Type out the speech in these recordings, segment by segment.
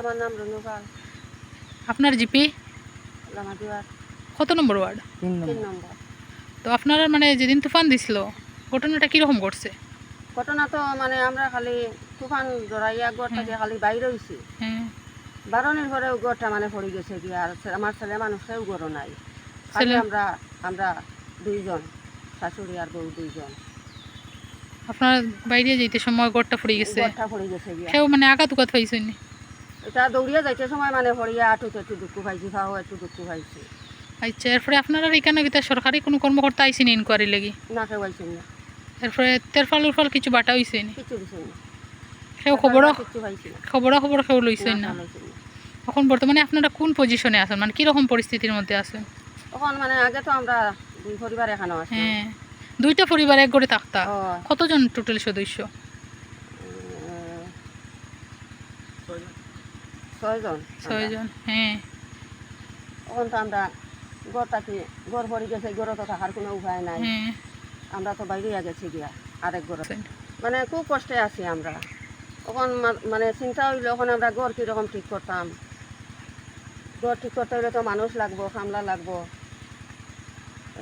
আমার নাম রনুপাল। আপনার জিপি? লামাদিওয়ার কত নম্বর ওয়ার্ড? তিন নম্বর। তো আপনারা মানে যেদিন তুফান দিছিল ঘটনাটা কীরকম ঘটছে? ঘটনা তো মানে আমরা খালি তুফান জড়াইয়া গড় থেকে খালি বাইরে হয়েছি হ্যাঁ। বারণের পরে গড়টা মানে পড়ে গেছে কি আর আমার ছেলে মানুষ কেউ গড় নাই। খালি আমরা আমরা দুইজন শাশুড়ি আর বউ দুইজন। আপনার বাইরে যাইতে সময় গড়টা ফুড়ে গেছে? গড়টা পড়ে গেছে গিয়া। কেউ মানে আঘাত উঘাত পাইছেন এটা দৌড়িয়ে যাইতে সময় মানে পড়িয়া আটুতে একটু দুঃখ পাইছি খাও একটু দুঃখ পাইছি। আচ্ছা এরপরে আপনারা এখানে কিতা সরকারি কোনো কর্মকর্তা আইসেন ইনকোয়ারি লাগি? না কেউ পাইছি না। এরপরে তেরফাল উরফাল কিছু বাটা হয়েছে কিছু দিছি না। সেও খবর না। খবর খবর কেউ লইছেন না না, এখন বর্তমানে আপনারা কোন পজিশনে আছেন? মানে কীরকম পরিস্থিতির মধ্যে আছেন? তখন মানে আগে তো আমরা দুই পরিবার এখানে আছি। হ্যাঁ দুইটা পরিবার এক গড়ে থাকতা। কতজন টোটাল সদস্য? ছয়জন ছয়জন হ্যাঁ। তখন তো আমরা গড় থাকি গড় পড়ে গেছে গড়ে তো থাকার কোনো উপায় নাই। হ্যাঁ। আমরা তো বাইরে গেছি গিয়া আরেক গড়ে মানে খুব কষ্টে আছি আমরা। তখন মানে চিন্তা হইলে তখন আমরা গড় কীরকম ঠিক করতাম? গড় ঠিক করতে হইলে তো মানুষ লাগবো কামলা লাগবো।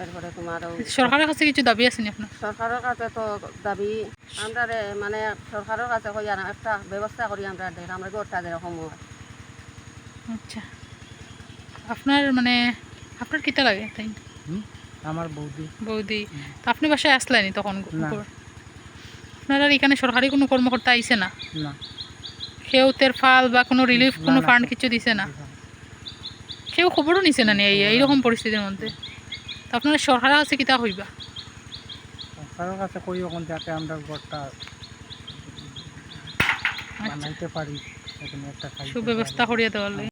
এরপরে তোমার সরকারের কাছে কিছু দাবি আছে নি আপনার? সরকারের কাছে তো দাবি আমরা মানে সরকারের কাছে কই একটা ব্যবস্থা করি আমরা আমরা গড়টা যেরকম হয় আচ্ছা। আপনার মানে আপনার কিতা লাগে তাই? আমার বৌদি। বৌদি। তো আপনি বাসায় আসলেনি তখন। আপনারা এখানে সরকারি কোনো কর্মকর্তা আইছে না? না। কেউ তেরফাল বা কোনো রিলিফ কোনো ফান্ড কিছু দিছে না? কেউ খবরও নিছে না নি এই এইরকম পরিস্থিতির মধ্যে? তো আপনারা সরকারের কাছে কিতা হইবা? কারোর কাছে কই ওখান যাতে আমরা ঘরটা আচ্ছা। বানাইতে পারি একটা সুব্যবস্থা। করিয়া দেওয়ার লাগে।